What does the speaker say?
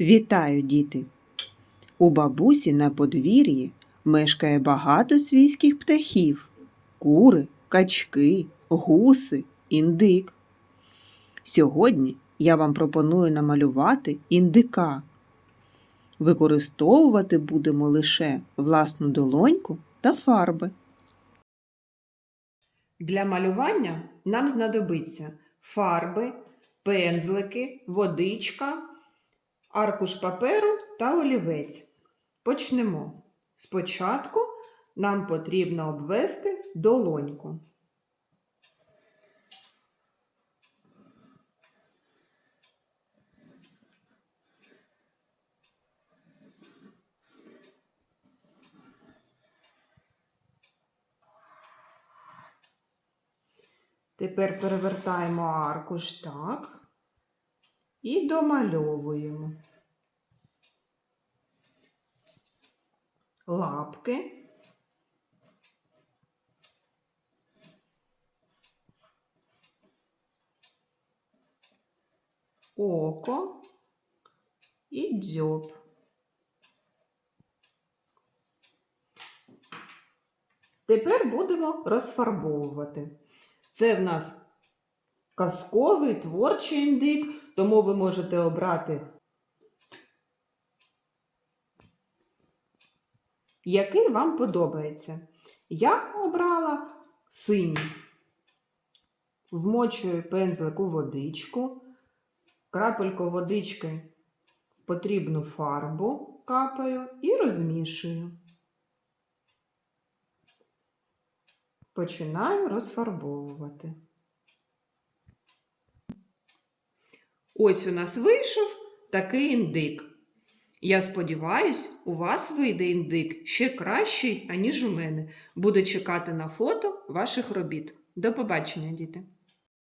Вітаю, діти! У бабусі на подвір'ї мешкає багато свійських птахів: кури, качки, гуси, індик. Сьогодні я вам пропоную намалювати індика. Використовувати будемо лише власну долоньку та фарби. Для малювання нам знадобиться фарби, пензлики, водичка, аркуш паперу та олівець. Почнемо. Спочатку нам потрібно обвести долоньку. Тепер перевертаємо аркуш так і домальовуємо. Лапки. Око і дзьоб. Тепер будемо розфарбовувати. Це в нас казковий творчий індик, тому ви можете обрати, який вам подобається. Я обрала синій. Вмочую пензлик у водичку, крапельку водички в потрібну фарбу капаю і розмішую. Починаю розфарбовувати. Ось у нас вийшов такий індик. Я сподіваюсь, у вас вийде індик ще кращий, аніж у мене. Буду чекати на фото ваших робіт. До побачення, діти!